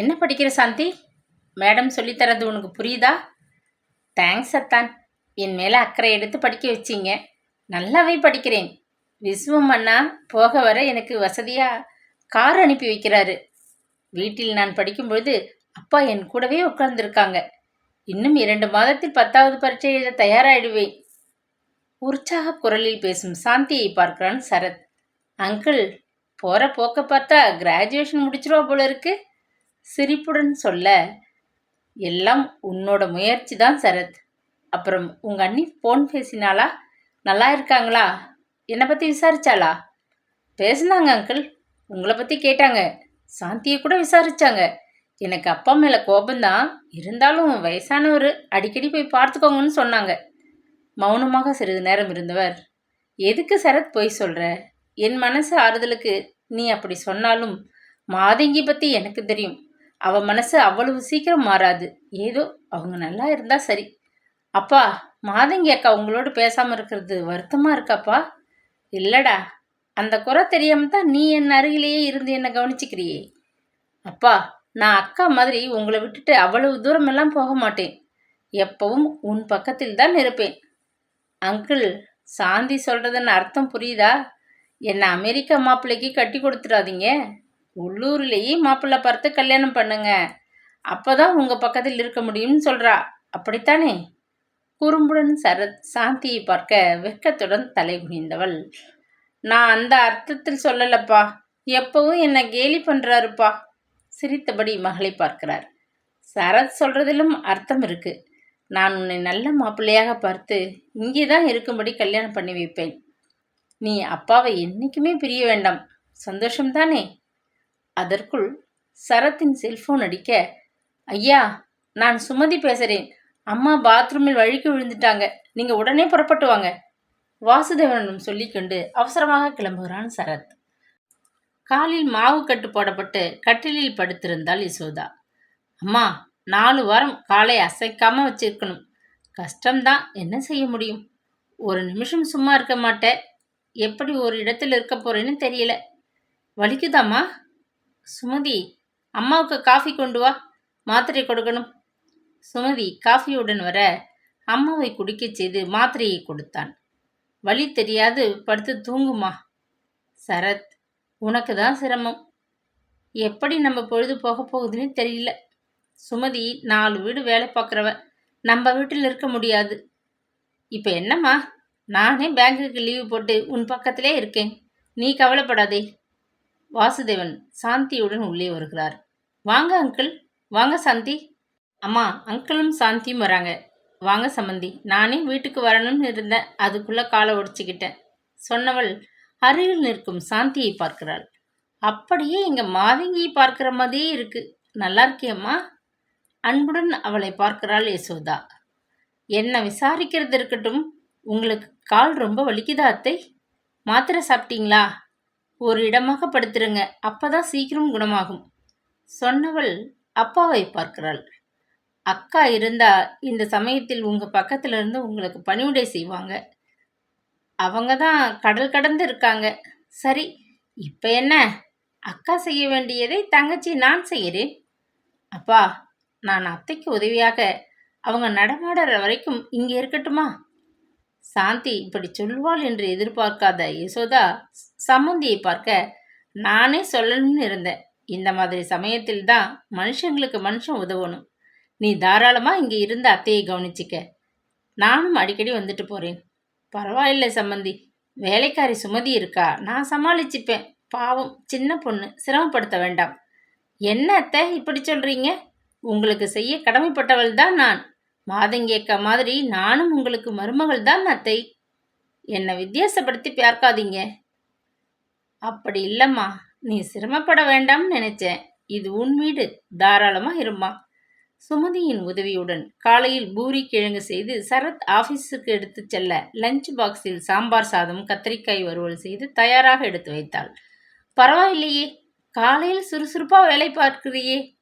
என்ன படிக்கிற சாந்தி? மேடம் சொல்லித்தரது உனக்கு புரியுதா? தேங்க்ஸ் அத்தான் என் மேலே அக்கறை எடுத்து படிக்க வச்சீங்க. நல்லாவே படிக்கிறேன். விஸ்வம் அண்ணா போக வர எனக்கு வசதியாக கார் அனுப்பி வைக்கிறாரு. வீட்டில் நான் படிக்கும்பொழுது அப்பா என் கூடவே உட்கார்ந்துருக்காங்க. இன்னும் இரண்டு மாதத்தில் பத்தாவது பரீட்சை எழுத தயாராகிடுவேன் உற்சாக குரலில் பேசும் சாந்தியை பார்க்கிறான் சரத். அங்கிள் போகிற போக்க பார்த்தா கிராஜுவேஷன் முடிச்சிருவா போல இருக்குது சிரிப்புடன் சொல்ல எல்லாம் உன்னோட முயற்சி தான் சரத். அப்புறம் உங்க அண்ணி ஃபோன் பேசினாளா? நல்லா இருக்காங்களா? என்னை பற்றி விசாரிச்சாளா? பேசினாங்க அங்கிள் உங்களை பற்றி கேட்டாங்க. சாந்தியை கூட விசாரிச்சாங்க. எனக்கு அப்பா மேலே கோபந்தான் இருந்தாலும் வயசானவர் அடிக்கடி போய் பார்த்துக்கோங்கன்னு சொன்னாங்க. மௌனமாக சிறிது நேரம் இருந்தவர். எதுக்கு சரத் போய் சொல்கிற என் மனசு ஆறுதலுக்கு நீ அப்படி சொன்னாலும் மாதங்கி பற்றி எனக்கு தெரியும். அவ மனசு அவ்வளவு சீக்கிரம் மாறாது. ஏதோ அவங்க நல்லா இருந்தா சரி. அப்பா மாதங்கி அக்கா உங்களோட பேசாம இருக்கிறது வருத்தமா இருக்காப்பா? இல்லடா அந்த குறை தெரியாம தான் நீ என் அருகிலேயே இருந்து என்னை கவனிச்சுக்கிறியே. அப்பா நான் அக்கா மாதிரி உங்களை விட்டுட்டு அவ்வளவு தூரமெல்லாம் போக மாட்டேன். எப்பவும் உன் பக்கத்தில் தான் இருப்பேன். அங்கிள் சாந்தி சொல்றதுன்னு அர்த்தம் புரியுதா? என்னை அமெரிக்கா மாப்பிள்ளைக்கு கட்டி கொடுத்துடாதீங்க. உள்ளூர்லேயே மாப்பிள்ளை பார்த்து கல்யாணம் பண்ணுங்க. அப்போதான் உங்கள் பக்கத்தில் இருக்க முடியும்னு சொல்கிறா அப்படித்தானே? குறும்புடன் சரத் சாந்தியை பார்க்க வெட்கத்துடன் தலை குனிந்தவள். நான் அந்த அர்த்தத்தில் சொல்லலப்பா. எப்பவும் என்னை கேலி பண்ணுறாருப்பா சிரித்தபடி மகளை பார்க்கிறார். சரத் சொல்கிறதிலும் அர்த்தம் இருக்குது நான் உன்னை நல்ல மாப்பிள்ளையாக பார்த்து இங்கே தான் இருக்கும்படி கல்யாணம் பண்ணி வைப்பேன். நீ அப்பாவை என்றைக்குமே பிரிய வேண்டாம். சந்தோஷம்தானே? அதற்குள் சரத்தின் செல்போன் அடிக்க ஐயா நான் சுமதி பேசுறேன். அம்மா பாத்ரூமில் வழுக்கி விழுந்துட்டாங்க. நீங்க உடனே புறப்பட்டு வாங்க. வாசுதேவனிடம் சொல்லிக்கொண்டு அவசரமாக கிளம்புகிறான் சரத். காலில் மாவு கட்டு போடப்பட்டு கட்டிலில் படுத்திருந்தாள் யசோதா. அம்மா நாலு வாரம் காலை அசைக்காம வச்சிருக்கணும். கஷ்டம்தான். என்ன செய்ய முடியும்? ஒரு நிமிஷம் சும்மா இருக்க மாட்டேன். எப்படி ஒரு இடத்துல இருக்க போறேன்னு தெரியல. வலிக்குதாம்மா? சுமதி அம்மாவுக்கு காஃபி கொண்டு வா. மாத்திரை கொடுக்கணும். சுமதி காஃபியுடன் வர அம்மாவை குடிக்கச் செய்து மாத்திரையை கொடுத்தான். வழி தெரியாது படுத்து தூங்குமா? சரத் உனக்கு தான் சிரமம். எப்படி நம்ம பொழுது போக போகுதுன்னு தெரியல. சுமதி நாலு வீடு வேலை பார்க்குறவ நம்ம வீட்டில் இருக்க முடியாது. இப்போ என்னம்மா? நானே பேங்குக்கு லீவு போட்டு உன் பக்கத்திலே இருக்கேன். நீ கவலைப்படாதே. வாசுதேவன் சாந்தியுடன் உள்ளே வருகிறார். வாங்க அங்கிள். வாங்க சாந்தி. அம்மா அங்கிளும் சாந்தியும் வராங்க. வாங்க சம்மந்தி நானே வீட்டுக்கு வரணும்னு இருந்தேன். அதுக்குள்ளே காலை ஒடிச்சுக்கிட்டேன். சொன்னவள் அருகில் நிற்கும் சாந்தியை பார்க்கிறாள். அப்படியே எங்கள் மாதங்கியை பார்க்குற மாதிரியே இருக்கு. நல்லா இருக்கியம்மா. அன்புடன் அவளை பார்க்கிறாள் யசோதா. என்ன விசாரிக்கிறது இருக்கட்டும். உங்களுக்கு கால் ரொம்ப வலிக்குதா அத்தை? மாத்திரை சாப்பிட்டீங்களா? ஒரு இடமாக படுத்துருங்க அப்பதான் சீக்கிரம் குணமாகும். சொன்னவள் அப்பாவை பார்க்கிறாள். அக்கா இருந்தா இந்த சமயத்தில் உங்க பக்கத்துல இருந்து உங்களுக்கு பணிவிடை செய்வாங்க. அவங்க தான் கடல் கடந்து இருக்காங்க. சரி இப்ப என்ன? அக்கா செய்ய வேண்டியதை தங்கச்சி நான் செய்கிறேன். அப்பா நான் அத்தைக்கு உதவியாக அவங்க நடமாடுற வரைக்கும் இங்கே இருக்கட்டுமா? சாந்தி இப்படி சொல்வாள் என்று எதிர்பார்க்காத யசோதா சம்மந்தியை பார்க்க நானே சொல்லணும்னு இருந்தேன். இந்த மாதிரி சமயத்தில் தான் மனுஷங்களுக்கு மனுஷன் உதவணும். நீ தாராளமாக இங்கே இருந்த அத்தையை கவனிச்சிக்க. நானும் அடிக்கடி வந்துட்டு போகிறேன் பரவாயில்லை சம்மந்தி வேலைக்காரி சுமதி இருக்கா? நான் சமாளிச்சுப்பேன். பாவம் சின்ன பொண்ணு. சிரமப்படுத்த வேண்டாம். என்ன அத்தை இப்படி சொல்கிறீங்க உங்களுக்கு செய்ய கடமைப்பட்டவள் தான் நான். மாதங்கேக்க மாதிரி நானும் உங்களுக்கு மருமகள் தான் அத்தை. என்னை வித்தியாசப்படுத்தி பார்க்காதீங்க. அப்படி இல்லைம்மா. நீ சிரமப்பட வேண்டாம்னு நினைச்சேன். இது உன் வீடு. தாராளமா இருமா சுமதியின் உதவியுடன் காலையில் பூரி கிழங்கு செய்து சரத் ஆபீஸுக்கு எடுத்து செல்ல லஞ்ச் பாக்ஸில் சாம்பார் சாதம் கத்திரிக்காய் வறுவல் செய்து தயாராக எடுத்து வைத்தாள். பரவாயில்லையே. காலையில் சுறுசுறுப்பாக வேலை பார்க்கிறியே.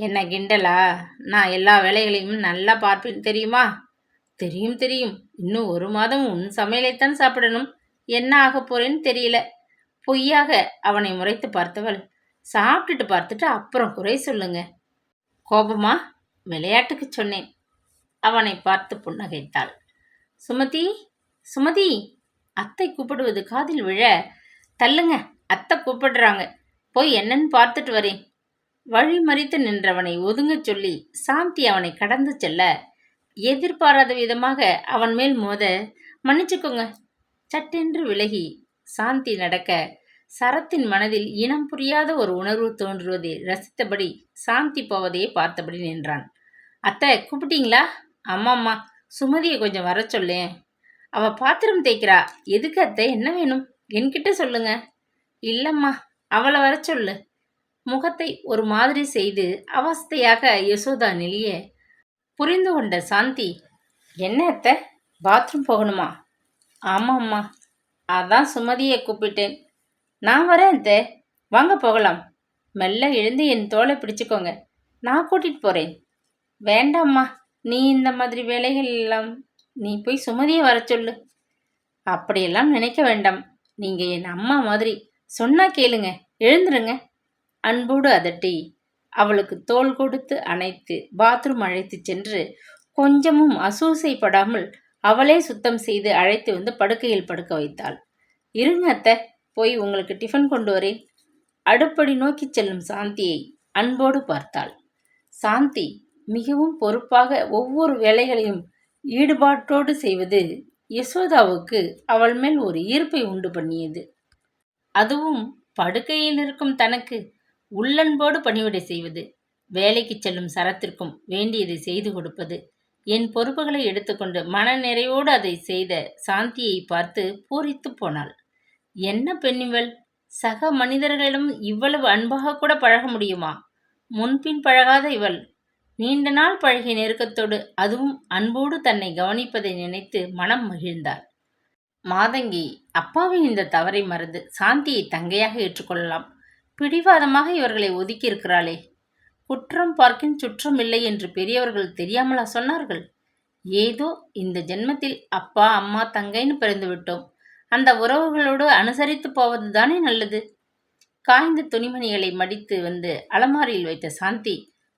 என்ன கிண்டலா? நான் எல்லா வேலைகளையும் நல்லா பார்ப்பேன் தெரியுமா? தெரியும் தெரியும். இன்னும் ஒரு மாதம் உன் சமையலைத்தான் சாப்பிடணும். என்ன ஆக போறேன்னு தெரியல. பொய்யாக அவனை முறைத்து பார்த்தவள். சாப்பிட்டுட்டு பார்த்துட்டு அப்புறம் குறை சொல்லுங்க. கோபமா? விளையாட்டுக்கு சொன்னேன். அவனை பார்த்து புன்னகைத்தாள். சுமதி சுமதி! அத்தை கூப்பிடுவது காதில் விழ. தள்ளுங்க. அத்தை கூப்பிடுறாங்க. போய் என்னன்னு பார்த்துட்டு வரேன். வழி மறித்து நின்றவனை ஒதுங்கச் சொல்லி சாந்தி அவனை கடந்து செல்ல எதிர்பாராத விதமாக அவன் மேல் மோத மன்னிச்சுக்கோங்க. சட்டென்று விலகி சாந்தி நடக்க சரத்தின் மனதில் இனம் புரியாத ஒரு உணர்வு தோன்றுவதை ரசித்தபடி சாந்தி போவதையே பார்த்தபடி நின்றான். அத்தை கூப்பிட்டீங்களா? அம்மாம்மா சுமதியை கொஞ்சம் வர சொல்லேன். அவ பாத்திரம் தேய்க்கிறா. எதுக்கு அத்தை? என்ன வேணும்? என்கிட்ட சொல்லுங்க. இல்லம்மா அவளை வர சொல்லு. முகத்தை ஒரு மாதிரி செய்து அவஸ்தையாக யசோதா நிலைய புரிந்து கொண்ட சாந்தி என்ன பாத்ரூம் போகணுமா? ஆமாம்மா அதான் சுமதியை கூப்பிட்டேன். நான் வரேன் அத்த. வாங்க போகலாம். மெல்ல எழுந்து என் தோலை பிடிச்சுக்கோங்க. நான் கூட்டிட்டு போறேன். வேண்டாம்மா நீ இந்த மாதிரி வேலைகள் எல்லாம் நீ போய் சுமதியை வர சொல்லு. அப்படியெல்லாம் நினைக்க வேண்டாம். நீங்க என் அம்மா மாதிரி சொன்னா கேளுங்க. எழுந்துருங்க. அன்போடு அதட்டி அவளுக்கு தோள் கொடுத்து அணைத்து பாத்ரூம் அழைத்து சென்று கொஞ்சமும் அசூசைப்படாமல் அவளே சுத்தம் செய்து அழைத்து வந்து படுக்கையில் படுக்க வைத்தாள். இருங்க அத்தை போய் உங்களுக்கு டிஃபன் கொண்டு வரேன். அடுப்படி நோக்கி செல்லும் சாந்தியை அன்போடு பார்த்தாள். சாந்தி மிகவும் பொறுப்பாக ஒவ்வொரு வேலைகளையும் ஈடுபாட்டோடு செய்வது யசோதாவுக்கு அவள் மேல் ஒரு ஈர்ப்பை உண்டு பண்ணியது. அதுவும் படுக்கையில் இருக்கும் தனக்கு உள்ளன்போடு பணிவிடை செய்வது வேலைக்கு செல்லும் சரத்திற்கும் வேண்டியதை செய்து கொடுப்பது. என் பொறுப்புகளை எடுத்துக்கொண்டு மனநிறைவோடு அதை செய்த சாந்தியை பார்த்து பூரித்து போனாள். என்ன பெண்ணிவள்? சக மனிதர்களிடம் இவ்வளவு அன்பாக கூட பழக முடியுமா? முன்பின் பழகாத இவள். நீண்ட நாள் பழகிய நெருக்கத்தோடு அதுவும் அன்போடு தன்னை கவனிப்பதை நினைத்து மனம் மகிழ்ந்தாள். மாதங்கி அப்பாவின் இந்த தவறை மறந்து சாந்தியை தங்கையாக ஏற்றுக்கொள்ளலாம். பிடிவாதமாக இவர்களை ஒதுக்கி இருக்கிறாளே குற்றம் பார்க்கின் சுற்றம் இல்லை என்று பெரியவர்கள் தெரியாமலா சொன்னார்கள்? ஏதோ இந்த ஜென்மத்தில் அப்பா அம்மா தங்கைன்னு பிறந்து விட்டோம். அந்த உறவுகளோடு அனுசரித்து போவது தானே நல்லது. காய்ந்த துணிமணிகளை மடித்து வந்து அலமாரியில் வைத்த சாந்தி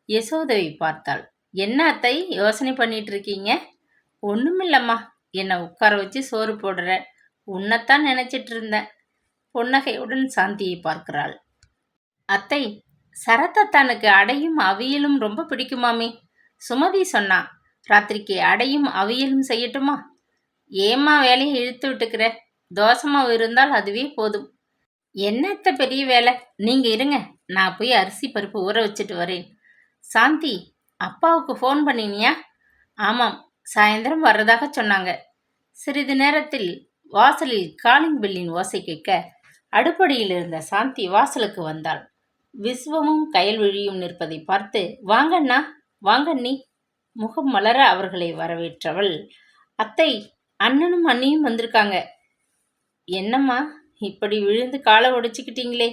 யசோதவை பார்த்தாள். என்ன அத்தை யோசனை பண்ணிட்டு இருக்கீங்க ஒண்ணுமில்லம்மா என்னை உட்கார வச்சு சோறு போடுற. உன்னைத்தான் நினைச்சிட்டு இருந்தேன் புன்னகையுடன் சாந்தியை பார்க்கிறாள். அத்தை சரத்தத்தானுக்கு அடையும் அவியலும் ரொம்ப பிடிக்குமாமே? சுமதி சொன்னா ராத்திரிக்கு அடையும் அவியலும் செய்யட்டுமா? ஏம்மா வேலையை இழுத்து விட்டுக்கிற? தோசமாவு இருந்தால் அதுவே போதும். என்னத்த பெரிய வேலை? நீங்க இருங்க நான் போய் அரிசி பருப்பு ஊற வச்சுட்டு வரேன். சாந்தி அப்பாவுக்கு ஃபோன் பண்ணினியா? ஆமாம் சாயந்தரம் வர்றதாக சொன்னாங்க. சிறிது நேரத்தில் வாசலில் காலிங் பில்லின் ஓசை கேட்க அடுப்படியில் இருந்த சாந்தி வாசலுக்கு வந்தாள். விஸ்வமும் கயல்விழியும் நிற்பதை பார்த்து வாங்கண்ணா வாங்கண்ணி. முகம் மலர அவர்களை வரவேற்றவள். அத்தை அண்ணனும் அண்ணியும் வந்திருக்காங்க. என்னம்மா இப்படி விழுந்து காலை உடைச்சிக்கிட்டீங்களே?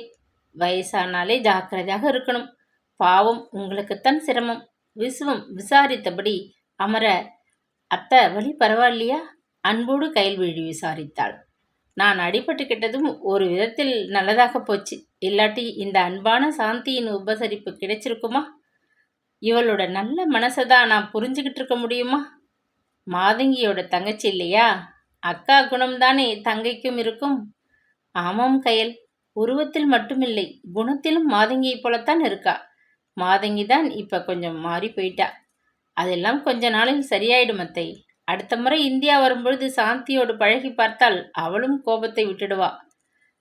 வயசானாலே ஜாக்கிரதையாக இருக்கணும். பாவம் உங்களுக்குத்தான் சிரமம். விஸ்வம் விசாரித்தபடி அமர அத்தை வழி பரவாயில்லையா? அன்போடு கைல்விழி விசாரித்தாள். நான் அடிபட்டுக்கிட்டதும் ஒரு விதத்தில் நல்லதாக போச்சு. இல்லாட்டி இந்த அன்பான சாந்தியின் உபசரிப்பு கிடைச்சிருக்குமா? இவளோட நல்ல மனசை தான் நான் புரிஞ்சுக்கிட்டு இருக்க முடியுமா? மாதங்கியோட தங்கச்சி இல்லையா? அக்கா குணம்தானே தங்கைக்கும் இருக்கும். ஆமாம் கயல் உருவத்தில் மட்டுமில்லை குணத்திலும் மாதங்கியை போலத்தான் இருக்கா. மாதங்கி தான் இப்போ கொஞ்சம் மாறி போயிட்டா. அதெல்லாம் கொஞ்ச நாளில் சரியாயிடும் அத்தை அடுத்த முறை இந்தியா வரும்பொழுது சாந்தியோடு பழகி பார்த்தால் அவளும் கோபத்தை விட்டுடுவா.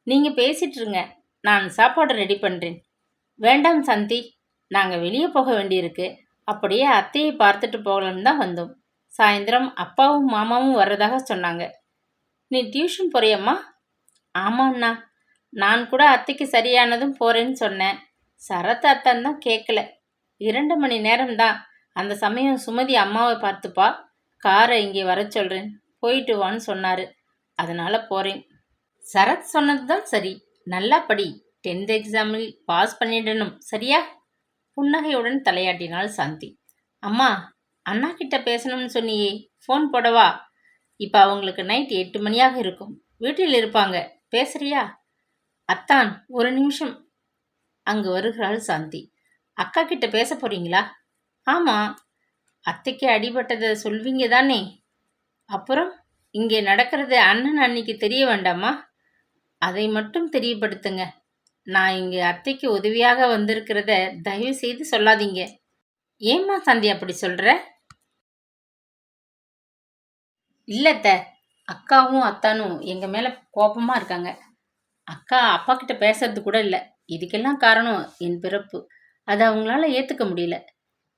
நீங்கள் பேசிட்டுருங்க நான் சாப்பாடு ரெடி பண்ணுறேன் வேண்டாம் சாந்தி. நாங்கள் வெளியே போக வேண்டியிருக்கு. அப்படியே அத்தையை பார்த்துட்டு போகலான்னு தான் வந்தோம். சாயந்தரம் அப்பாவும் மாமாவும் வர்றதாக சொன்னாங்க. நீ டியூஷன் போறியம்மா? ஆமாண்ணா நான் கூட அத்தைக்கு சரியானதும் போகிறேன்னு சொன்னேன். சரத் அத்தான் தான் கேட்கல இரண்டு மணி நேரம்தான். அந்த சமயம் சுமதி அம்மாவை பார்த்துப்பா. காரை இங்கே வர சொல்கிறேன் போயிட்டு வான்னு சொன்னார். அதனால் போகிறேன் சரத் சொன்னது தான் சரி. நல்லா படி. டென்த் எக்ஸாமில் பாஸ் பண்ணிடணும். சரியா? புன்னகையுடன் தலையாட்டினாள் சாந்தி. அம்மா அண்ணா கிட்ட பேசணும்னு சொன்னியே. ஃபோன் போடவா? இப்போ அவங்களுக்கு நைட் எட்டு மணியாக இருக்கும். வீட்டில் இருப்பாங்க. பேசுறியா? அத்தான் ஒரு நிமிஷம். அங்கு வருகிறாள் சாந்தி. அக்கா கிட்ட பேச போறீங்களா? ஆமாம் அத்தைக்கு அடிபட்டதை சொல்வீங்க தானே? அப்புறம் இங்கே நடக்கிறது அண்ணன் அன்னைக்கு தெரிய வேண்டாமா? அதை மட்டும் தெரியப்படுத்துங்க. நான் இங்கே அத்தைக்கு உதவியாக வந்திருக்கிறத தயவு செய்து சொல்லாதீங்க. ஏம்மா சந்தி அப்படி சொல்கிற இல்லைத்த அக்காவும் அத்தானும் எங்கள் மேலே கோபமாக இருக்காங்க. அக்கா அப்பா கிட்ட பேசுறது கூட இல்லை. இதுக்கெல்லாம் காரணம் என் பிறப்பு. அதை அவங்களால ஏற்றுக்க முடியல.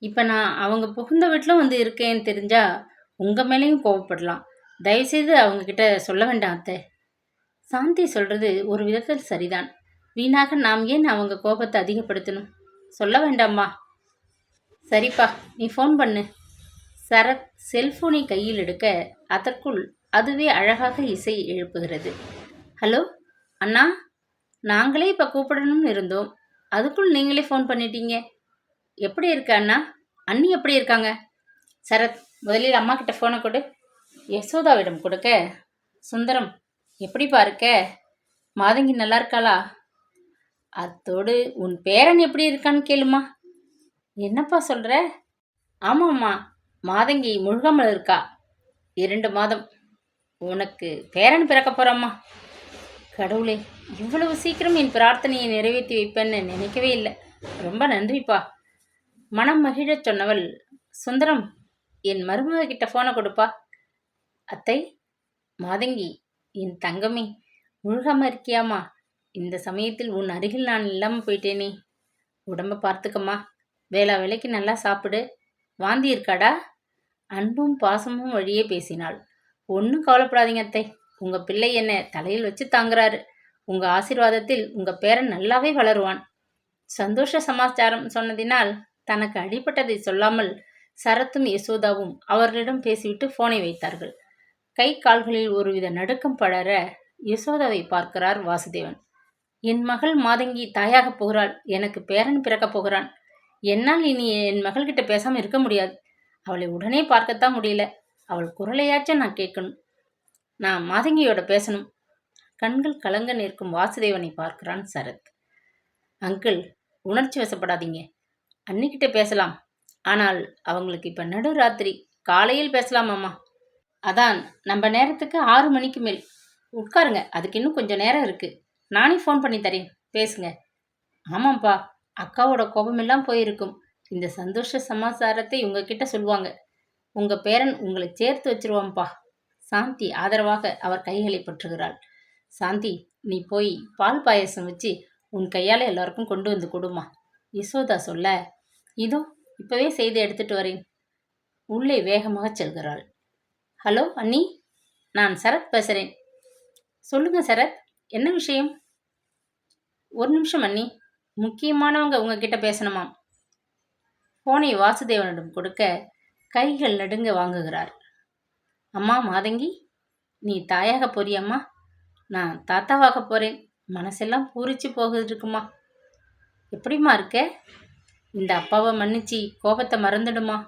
இப்போ நான் அவங்க புகுந்த வீட்டிலும் வந்து இருக்கேன்னு தெரிஞ்சா உங்கள் மேலேயும் கோவப்படலாம். தயவுசெய்து அவங்கக்கிட்ட சொல்ல வேண்டாம் அத்தை. சாந்தி சொல்கிறது ஒரு விதத்தில் சரிதான். வீணாக நாம் ஏன் அவங்க கோபத்தை அதிகப்படுத்தணும்? சொல்ல வேண்டாம்மா. சரிப்பா நீ ஃபோன் பண்ணு. சரத் செல்ஃபோனை கையில் எடுக்க அதற்குள் அதுவே அழகாக இசை எழுப்புகிறது. ஹலோ அண்ணா நாங்களே இப்போ கூப்பிடணும்னு இருந்தோம். அதுக்குள் நீங்களே ஃபோன் பண்ணிட்டீங்க. எப்படி இருக்க அண்ணா? அண்ணி எப்படி இருக்காங்க? சரத் முதலில் அம்மா கிட்ட ஃபோனை கொடு. யசோதாவிடம் கொடுக்க. சுந்தரம் எப்படிப்பா இருக்க? மாதங்கி நல்லா இருக்காளா? அத்தோடு உன் பேரன் எப்படி இருக்கான்னு கேளுமா. என்னப்பா சொல்கிற ஆமாம்மா மாதங்கி முழுகாமல் இருக்கா? இரண்டு மாதம். உனக்கு பேரன் பிறக்க போகிறாம்மா கடவுளே இவ்வளவு சீக்கிரம் என் பிரார்த்தனையை நிறைவேற்றி வைப்பேன்னு நினைக்கவே இல்லை. ரொம்ப நன்றிப்பா. மனம் மகிழச் சொன்னவள் சுந்தரம் என் மருமக கிட்ட ஃபோனை கொடுப்பா. அத்தை மாதங்கி என் தங்கமே முழுகாம இருக்கியாமா இந்த சமயத்தில் உன் அருகில் நான் இல்லாமல் போயிட்டேனே. உடம்ப பார்த்துக்கம்மா. வேளா வேலைக்கு நல்லா சாப்பிடு. வாந்தி இருக்காடா? அன்பும் பாசமும் வழியே பேசினாள். ஒன்றும் கவலைப்படாதீங்க அத்தை. உங்கள் பிள்ளை என்ன தலையில் வச்சு தாங்குறாரு. உங்கள் ஆசீர்வாதத்தில் உங்கள் பேரன் நல்லாவே வளருவான். சந்தோஷ சமாச்சாரம் சொன்னதினால் தனக்கு அடிபட்டதை சொல்லாமல் சரத்தும் யசோதாவும் அவர்களிடம் பேசிவிட்டு போனை வைத்தார்கள். கை கால்களில் ஒருவித நடுக்கம் படர யசோதாவை பார்க்கிறார் வாசுதேவன். என் மகள் மாதங்கி தாயாக போகிறாள். எனக்கு பேரன் பிறக்கப் போகிறான். என்னால் இனி என் மகள்கிட்ட பேசாமல் இருக்க முடியாது. அவளை உடனே பார்க்கத்தான் முடியல. அவள் குரலையாச்சும் நான் கேட்கணும். நான் மாதங்கியோட பேசணும். கண்கள் கலங்க நிற்கும் வாசுதேவனை பார்க்கிறான் சரத். அங்கிள் உணர்ச்சி வசப்படாதீங்க. அன்னிக்கிட்ட பேசலாம். ஆனால் அவங்களுக்கு இப்ப நடுராத்திரி. காலையில் பேசலாம் அம்மா அதான் நம்ம நேரத்துக்கு ஆறு மணிக்கு மேல். உட்காருங்க அதுக்கு இன்னும் கொஞ்சம் நேரம் இருக்குது நானே ஃபோன் பண்ணி தரேன். பேசுங்க. ஆமாம்ப்பா அக்காவோட கோபமெல்லாம் போயிருக்கும். இந்த சந்தோஷ சமாச்சாரத்தை உங்ககிட்ட சொல்லுவாங்க. உங்கள் பேரன் உங்களை சேர்த்து வச்சிருவான்ப்பா. சாந்தி ஆதரவாக அவர் கைகளை பற்றுகிறாள். சாந்தி நீ போய் பால் பாயசம் வச்சு உன் கையால் எல்லாருக்கும் கொண்டு வந்து கொடுமா. யசோதா சொல்ல இதோ இப்போவே செய்து எடுத்துட்டு வரேன். உள்ளே வேகமாக செல்கிறாள். ஹலோ அண்ணி நான் சரத் பேசுகிறேன் சொல்லுங்கள் சரத் என்ன விஷயம்? ஒரு நிமிஷம் அண்ணி. முக்கியமானவங்க உங்ககிட்ட பேசணுமாம். போனை வாசுதேவனிடம் கொடுக்க கைகள் நடுங்க வாங்குகிறார். அம்மா மாதங்கி நீ தாயாக போறியம்மா. நான் தாத்தாவாக போகிறேன் மனசெல்லாம் பூரிச்சு போகுது இருக்குமா? எப்படிம்மா இருக்க? இந்த அப்பாவை மன்னிச்சு கோபத்தை மறந்துடுமா?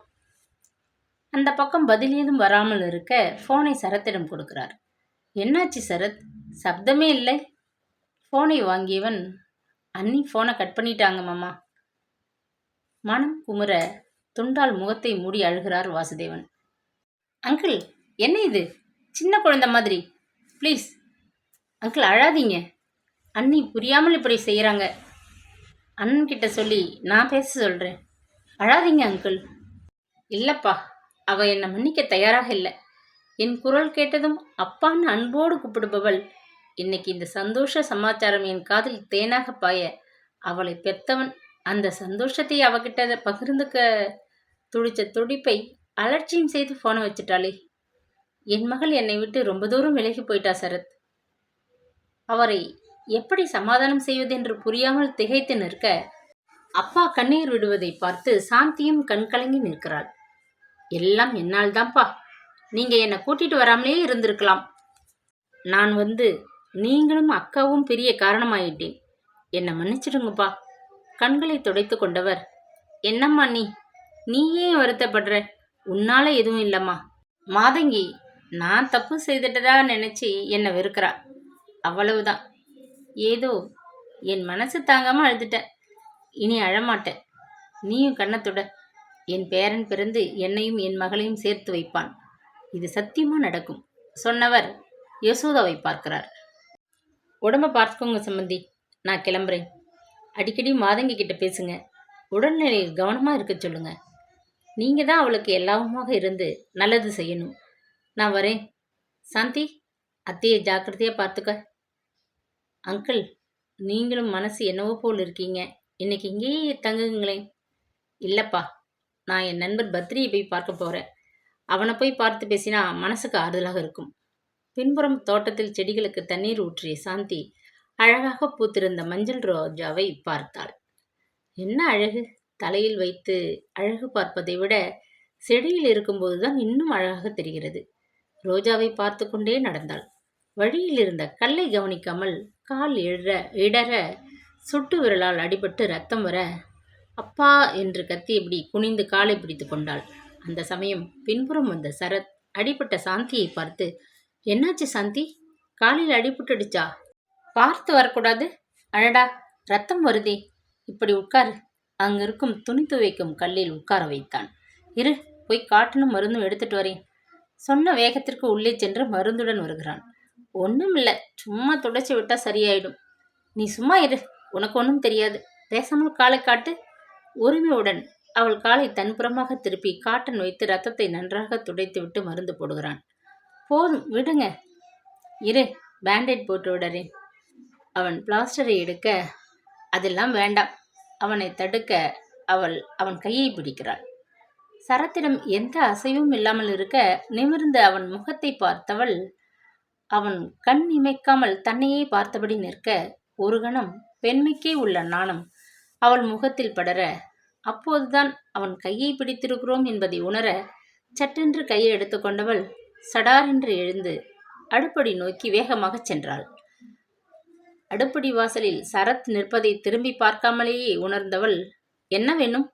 அந்த பக்கம் பதில் ஏதும் வராமல் இருக்க ஃபோனை சரத்திடம் கொடுக்கிறார். என்னாச்சு சரத்? சப்தமே இல்லை. ஃபோனை வாங்கியவன் அண்ணி ஃபோனை கட் பண்ணிட்டாங்க மாமா. மனம் குமுற துண்டால் முகத்தை மூடி அழுகிறார் வாசுதேவன். அங்கிள் என்ன இது? சின்ன குழந்தை மாதிரி. ப்ளீஸ். அங்கிள் அழாதீங்க. அண்ணி புரியாமல் இப்படி செய்கிறாங்க. அண்ணன்கிட்ட சொல்லி நான் பேச சொல்கிறேன் அழாதீங்க அங்கிள் இல்லைப்பா அவ என்னை மன்னிக்க தயாராக இல்லை. என் குரல் கேட்டதும் அப்பான்னு அன்போடு கூப்பிடுபவள். இன்னைக்கு இந்த சந்தோஷ சமாச்சாரம் என் காதில் தேனாக பாய அவளை பெத்தவன் அந்த சந்தோஷத்தை அவகிட்ட பகிர்ந்துக்க துடிச்ச துடிப்பை அலட்சியம் செய்து போனை வச்சுட்டாளே. என் மகள் என்னை விட்டு ரொம்ப தூரம் விலகி போயிட்டா சரத். அவரை எப்படி சமாதானம் செய்வதென்று புரியாமல் திகைத்து நிற்க அப்பா கண்ணீர் விடுவதை பார்த்து சாந்தியும் கண்கலங்கி நிற்கிறாள். எல்லாம் என்னால் தான்ப்பா நீங்க என்னை கூட்டிட்டு வராமலே இருந்திருக்கலாம். நான் வந்து நீங்களும் அக்காவும் பெரிய காரணமாயிட்டேன். என்னை மன்னிச்சிடுங்கப்பா. கண்களை துடைத்து கொண்டவர் என்னம்மா நீ? நீ ஏன் வருத்தப்படுற? உன்னால எதுவும் இல்லம்மா. மாதங்கி நான் தப்பு செய்துட்டதா நினைச்சு என்னை வெறுக்கிறா. அவ்வளவுதான். ஏதோ என் மனசு தாங்காமல் அழுதுட்டேன் இனி அழமாட்டேன். நீயும் கண்ணத்துட என் பேரன் பிறந்து என்னையும் என் மகளையும் சேர்த்து வைப்பான். இது சத்தியமா நடக்கும். சொன்னவர் யசோதாவை பார்க்கிறார். உடம்ப பார்த்துக்கோங்க சம்மந்தி நான் கிளம்புறேன். அடிக்கடி மாதங்கி கிட்ட பேசுங்க. உடல்நிலையில் கவனமாக இருக்க சொல்லுங்க. நீங்கள் தான் அவளுக்கு எல்லாவுமாக இருந்து நல்லது செய்யணும். நான் வரேன். சாந்தி அத்தையை ஜாக்கிரதையாக பார்த்துக்க. அங்கிள் நீங்களும் மனசு என்னவோ போல் இருக்கீங்க. இன்னைக்கு இங்கேயே தங்குங்களேன். இல்லைப்பா நான் என் நண்பர் பத்ரியை போய் பார்க்க போகிறேன் அவனை போய் பார்த்து பேசினா மனசுக்கு ஆறுதலாக இருக்கும். பின்புறம் தோட்டத்தில் செடிகளுக்கு தண்ணீர் ஊற்றிய சாந்தி அழகாக பூத்திருந்த மஞ்சள் ரோஜாவை பார்த்தாள். என்ன அழகு? தலையில் வைத்து அழகு பார்ப்பதை விட செடியில் இருக்கும்போதுதான் இன்னும் அழகாக தெரிகிறது. ரோஜாவை பார்த்து கொண்டே நடந்தாள். வழியில் இருந்த கல்லை கவனிக்காமல் கால் இழற இடற சுட்டு விரலால் அடிபட்டு ரத்தம் வர அப்பா என்று கத்தி இப்படி குனிந்து காலை பிடித்து கொண்டாள். அந்த சமயம் பின்புறம் வந்த சரத் அடிபட்ட சாந்தியை பார்த்து என்னாச்சு சாந்தி? காலில் அடிபட்டுடுச்சா பார்த்து வரக்கூடாது? அழடா ரத்தம் வருதே. இப்படி உட்காரு. அங்கிருக்கும் துணி துவைக்கும் கல்லில் உட்கார வைத்தான். இரு போய் காட்டணும் மருந்தும் எடுத்துட்டு வரேன். சொன்ன வேகத்திற்கு உள்ளே சென்று மருந்துடன் வருகிறான். ஒன்றும் இல்லை சும்மா துடைச்சி விட்டால் சரியாயிடும். நீ சும்மா இரு. உனக்கு ஒன்றும் தெரியாது. பேசாமல் காலை காட்டு. உரிமையுடன் அவள் காலை தன்புறமாக திருப்பி காட்டன் வைத்து ரத்தத்தை நன்றாக துடைத்து விட்டு மருந்து போடுகிறான். போதும் விடுங்க. இரு பேண்டேட் போட்டு விடறேன். அவன் பிளாஸ்டரை எடுக்க அதெல்லாம் வேண்டாம். அவனை தடுக்க அவள் அவன் கையை பிடிக்கிறாள். சரத்திடம் எந்த அசைவும் இல்லாமல் இருக்க நிமிர்ந்து அவன் முகத்தை பார்த்தவள் அவன் கண் இமைக்காமல் தன்னையே பார்த்தபடி நிற்க ஒரு கணம் பெண்மைக்கே உள்ள நாணம். அவள் முகத்தில் படர அப்போதுதான் அவன் கையை பிடித்திருக்கிறோம் என்பதை உணர சட்டென்று கையை எடுத்துக்கொண்டவள் சடாரென்று எழுந்து அடுப்படி நோக்கி வேகமாகச் சென்றாள். அடுப்படி வாசலில் சரத் நிற்பதை திரும்பி பார்க்காமலேயே உணர்ந்தவள் என்ன வேணும்?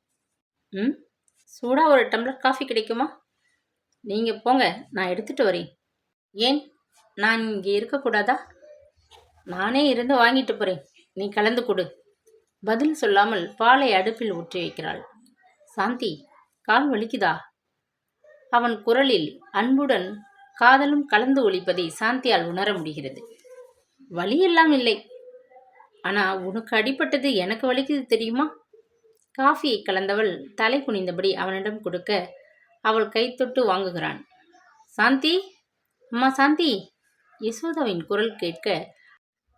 ம்? சூடாக ஒரு டம்ளர் காஃபி கிடைக்குமா? நீங்கள் போங்க நான் எடுத்துட்டு வரேன். ஏன்? நான் இங்கே இருக்கக்கூடாதா? நானே இருந்து வாங்கிட்டு போறேன். நீ கலந்து கொடு. பதில் சொல்லாமல் பாலை அடுப்பில் ஊற்றி வைக்கிறாள். சாந்தி கால் வலிக்குதா? அவன் குரலில் அன்புடன் காதலும் கலந்து ஒழிப்பதை சாந்தியால் உணர முடிகிறது. வலியெல்லாம் இல்லை. ஆனால் உனக்கு அடிப்பட்டது எனக்கு வலிக்குது தெரியுமா? காஃபியை கலந்தவள் தலை குனிந்தபடி அவனிடம் கொடுக்க அவள் கைத்தொட்டு வாங்குகிறான். சாந்தி அம்மா சாந்தி. யசோதாவின் குரல் கேட்க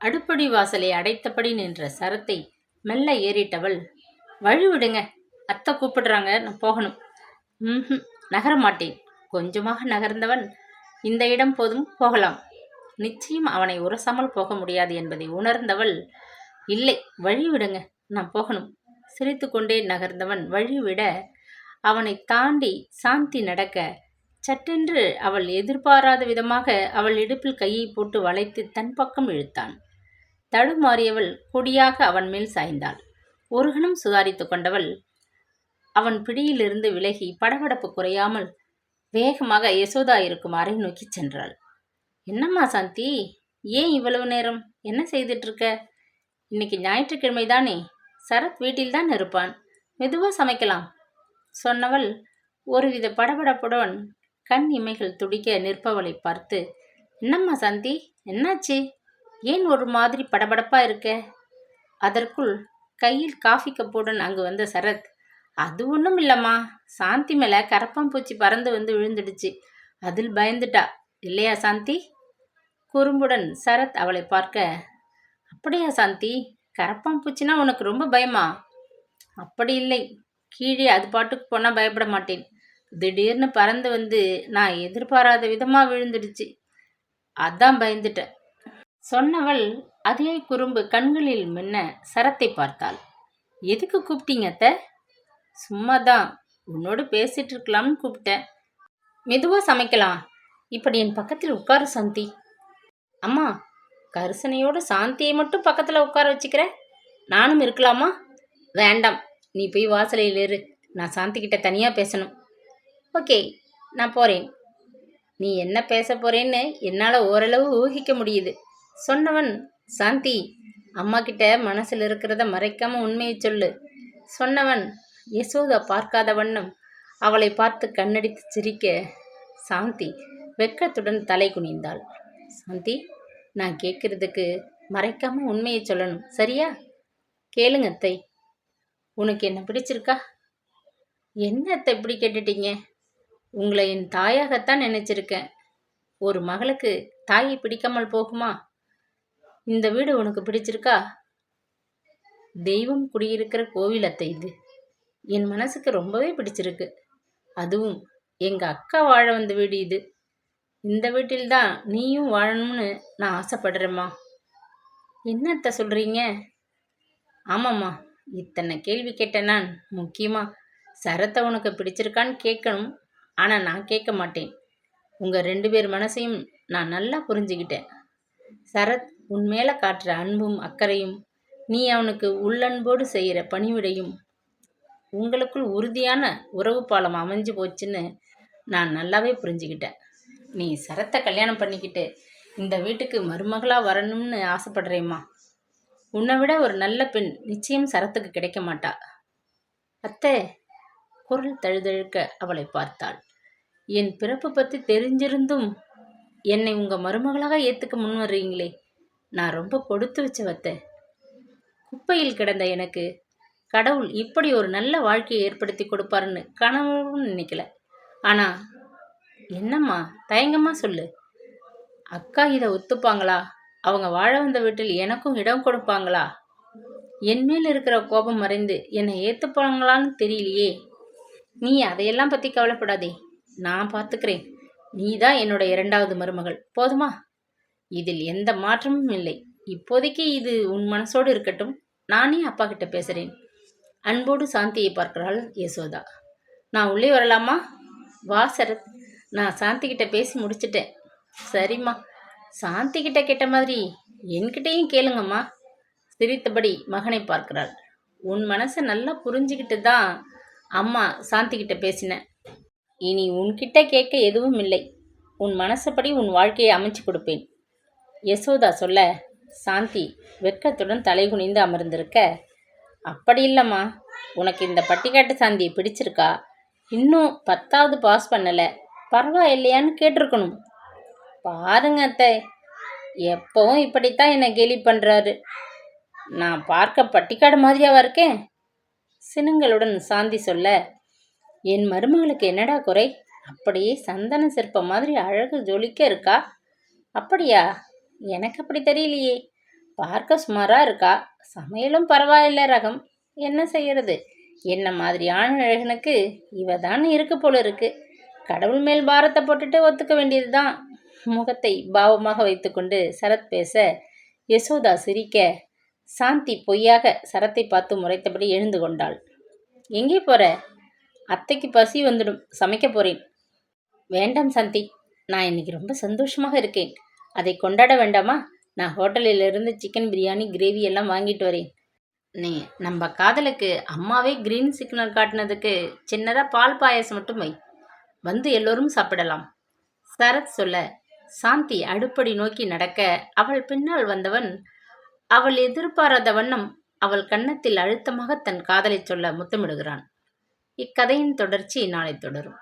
அடுப்படி வாசலை அடைத்தபடி நின்ற சரத்தை மெல்ல ஏறிட்டவள் வழி விடுங்க அத்தை கூப்பிடுறாங்க நான் போகணும். ம் நகர மாட்டேன் கொஞ்சமாக நகர்ந்தவன் இந்த இடம் போதும் போகலாம். நிச்சயம் அவனை உரசாமல் போக முடியாது என்பதை உணர்ந்தவள் இல்லை வழி விடுங்க நான் போகணும். சிரித்துக்கொண்டே நகர்ந்தவன் வழிவிட அவனை தாண்டி சாந்தி நடக்க சட்டென்று அவள் எதிர்பாராத விதமாக அவள் இடுப்பில் கையை போட்டு வளைத்து தன் பக்கம் இழுத்தான். தடுமாறியவள் கொடியாக அவன் மேல் சாய்ந்தாள். ஒரு கணம் சுதாரித்து கொண்டவள் அவன் பிடியிலிருந்து விலகி படபடப்பு குறையாமல் வேகமாக யசோதா இருக்கும் அறை நோக்கி சென்றாள். என்னம்மா சாந்தி ஏன் இவ்வளவு நேரம்? என்ன செய்துட்ருக்க இன்னைக்கு ஞாயிற்றுக்கிழமை தானே சரத் வீட்டில்தான் இருப்பான். மெதுவாக சமைக்கலாம். சொன்னவள் ஒருவித படபடப்புடன் கண் இமைகள் துடிக்க நிற்பவளை பார்த்து என்னம்மா சாந்தி என்னாச்சு? ஏன் ஒரு மாதிரி படபடப்பாக இருக்க? அதற்குள் கையில் காஃபி கப்புடன் அங்கு வந்த சரத் அது ஒன்றும் இல்லைம்மா. சாந்தி மேலே கரப்பாம்பூச்சி பறந்து வந்து விழுந்துடுச்சு. அதில் பயந்துட்டா. இல்லையா சாந்தி? குறும்புடன் சரத் அவளை பார்க்க அப்படியா சாந்தி? கரப்பாம்பூச்சினா உனக்கு ரொம்ப பயமா? அப்படி இல்லை. கீழே அது பாட்டுக்கு போனால் பயப்பட மாட்டேன். திடீர்னு பறந்து வந்து நான் எதிர்பாராத விதமாக விழுந்துடுச்சு. அதான் பயந்துட்டேன். சொன்னவள் அதே குறும்பு கண்களில் மின்ன சரத்தை பார்த்தாள். எதுக்கு கூப்பிட்டீங்க அத்த? சும்மா தான் உன்னோடு பேசிட்டு இருக்கலாம்னு கூப்பிட்டேன். மெதுவாக சமைக்கலாம். இப்படி என் பக்கத்தில் உட்காரு சாந்தி. அம்மா கரிசனையோடு சாந்தியை மட்டும் பக்கத்தில் உட்கார வச்சுக்கிற? நானும் இருக்கலாமா? வேண்டாம். நீ போய் வாசலையில் இரு. நான் சாந்தி கிட்ட தனியாக பேசணும். ஓகே நான் போகிறேன் நீ என்ன பேச போகிறேன்னு என்னால் ஓரளவு ஊகிக்க முடியுது. சொன்னவன் சாந்தி அம்மா கிட்ட மனசில் இருக்கிறத மறைக்காம உண்மையை சொல்லு. சொன்னவன் யசோதா பார்க்காத வண்ணம் அவளை பார்த்து கண்ணடித்து சிரிக்க. சாந்தி வெட்கத்துடன் தலை குனிந்தாள். சாந்தி நான் கேட்கறதுக்கு மறைக்காம உண்மையை சொல்லணும் சரியா? கேளுங்க அத்தை. உனக்கு என்ன பிடிச்சிருக்கா? என்ன அத்தை இப்படி கேட்டுட்டீங்க? உங்களை என் தாயாகத்தான் நினைச்சிருக்கேன். ஒரு மகளுக்கு தாயை பிடிக்காமல் போகுமா? இந்த வீடு உனக்கு பிடிச்சிருக்கா? தெய்வம் குடியிருக்கிற கோவில் அத்தை இது. என் மனசுக்கு ரொம்பவே பிடிச்சிருக்கு. அதுவும் எங்க அக்கா வாழ வந்த வீடு இது. இந்த வீட்டில்தான் நீயும் வாழணும்னு நான் ஆசைப்படுறேம்மா. என்னத்த சொல்றீங்க? ஆமாம்மா இத்தனை கேள்வி கேட்டேன் நான். முக்கியமா சரத்தை உனக்கு பிடிச்சிருக்கான்னு கேட்கணும். ஆனால் நான் கேட்க மாட்டேன். உங்கள் ரெண்டு பேர் மனசையும் நான் நல்லா புரிஞ்சுக்கிட்டேன். சரத் உன் மேலே காட்டுற அன்பும் அக்கறையும் நீ அவனுக்கு உள்ளன்போடு செய்கிற பணிவிடையும் உங்களுக்குள் உறுதியான உறவு பாலம் அமைஞ்சு போச்சுன்னு நான் நல்லாவே புரிஞ்சுக்கிட்டேன். நீ சரத்தை கல்யாணம் பண்ணிக்கிட்டு இந்த வீட்டுக்கு மருமகளாக வரணும்னு ஆசைப்படுறேம்மா. உன்னை விட ஒரு நல்ல பெண் நிச்சயம் சரத்துக்கு கிடைக்க மாட்டா. அத்தை குரல் தழுதழுக்க அவளை பார்த்தாள். என் பிறப்பு பற்றி தெரிஞ்சிருந்தும் என்னை உங்கள் மருமகளாக ஏற்றுக்க முன் வர்றீங்களே நான் ரொம்ப கொடுத்து வச்சவத்தை குப்பையில் கிடந்த எனக்கு கடவுள் இப்படி ஒரு நல்ல வாழ்க்கையை ஏற்படுத்தி கொடுப்பாருன்னு கனவும் நினைக்கல. ஆனால் என்னம்மா தயங்கம்மா சொல்லு. அக்கா இதை ஒத்துப்பாங்களா? அவங்க வாழ வந்த வீட்டில் எனக்கும் இடம் கொடுப்பாங்களா? என் மேல் இருக்கிற கோபம் மறைந்து என்னை ஏற்றுப்பாங்களான்னு தெரியலையே. நீ அதையெல்லாம் பற்றி கவலைப்படாதே. நான் பார்த்துக்கிறேன். நீ தான் என்னோட இரண்டாவது மருமகள். போதுமா? இதில் எந்த மாற்றமும் இல்லை. இப்போதைக்கு இது உன் மனசோடு இருக்கட்டும். நானே அப்பா கிட்ட பேசுகிறேன் அன்போடு சாந்தியை பார்க்கிறாள் யசோதா. நான் உள்ளே வரலாமா? வா சரத். நான் சாந்தி கிட்ட பேசி முடிச்சிட்டேன். சரிம்மா. சாந்தி கிட்ட கேட்ட மாதிரி என்கிட்டேயும் கேளுங்கம்மா. சிரித்தபடி மகனை பார்க்கிறாள். உன் மனசை நல்லா புரிஞ்சுக்கிட்டு தான் அம்மா சாந்தி கிட்ட பேசினேன் இனி உன்கிட்ட கேட்க எதுவும் இல்லை. உன் மனசுப்படி உன் வாழ்க்கையை அமைச்சு கொடுப்பேன். யசோதா சொல்ல சாந்தி வெட்கத்துடன் தலைகுனிந்து அமர்ந்திருக்க. அப்படி இல்லைம்மா. உனக்கு இந்த பட்டிக்காட்டு சாந்தியை பிடிச்சிருக்கா? இன்னும் பத்தாவது பாஸ் பண்ணலை. பரவாயில்லையான்னு கேட்டிருக்கணும். பாருங்க அத்தை. எப்பவும் இப்படித்தான் என்னை கேலி பண்ணுறாரு நான் பார்க்க பட்டிக்காடு மாதிரியாவா இருக்கேன்? சினுங்களுடன் சாந்தி சொல்ல என் மருமகளுக்கு என்னடா குறை? அப்படியே சந்தன சிற்பம் மாதிரி அழகு ஜொலிக்க இருக்கா? அப்படியா? எனக்கு அப்படி தெரியலையே. பார்க்க சுமாராக இருக்கா? சமையலும் பரவாயில்ல ரகம். என்ன செய்யறது? என்ன மாதிரியான அழகனுக்கு இவ தான் இருக்கு போல இருக்கு. கடவுள் மேல் பாரத்தை போட்டுட்டு ஒத்துக்க வேண்டியது தான் முகத்தை பாவமாக வைத்துக்கொண்டு சரத் பேச யசோதா சிரிக்க சாந்தி பொய்யாக சரத்தை பார்த்து முறைத்தபடி எழுந்து கொண்டாள். எங்கே போற? அத்தைக்கு பசி வந்துடும். சமைக்க போறேன். வேண்டாம் சாந்தி. நான் இன்னைக்கு ரொம்ப சந்தோஷமாக இருக்கேன். அதை கொண்டாட வேண்டாமா? நான் ஹோட்டலில் இருந்து சிக்கன் பிரியாணி கிரேவி எல்லாம் வாங்கிட்டு வரேன். நீ நம்ம காதலுக்கு அம்மாவே கிரீன் சிக்னல் காட்டினதுக்கு சின்னதாக பால் பாயாசம் மட்டும் வை. வந்து எல்லோரும் சாப்பிடலாம். சரத் சொல்ல சாந்தி அடுப்படி நோக்கி நடக்க அவள் பின்னால் வந்தவன் அவள் எதிர்பாராத வண்ணம் அவள் கன்னத்தில் அழுத்தமாக தன் காதலை சொல்ல முத்தமிடுகிறான். இக்கதையின் தொடர்ச்சி நாளை தொடரும்.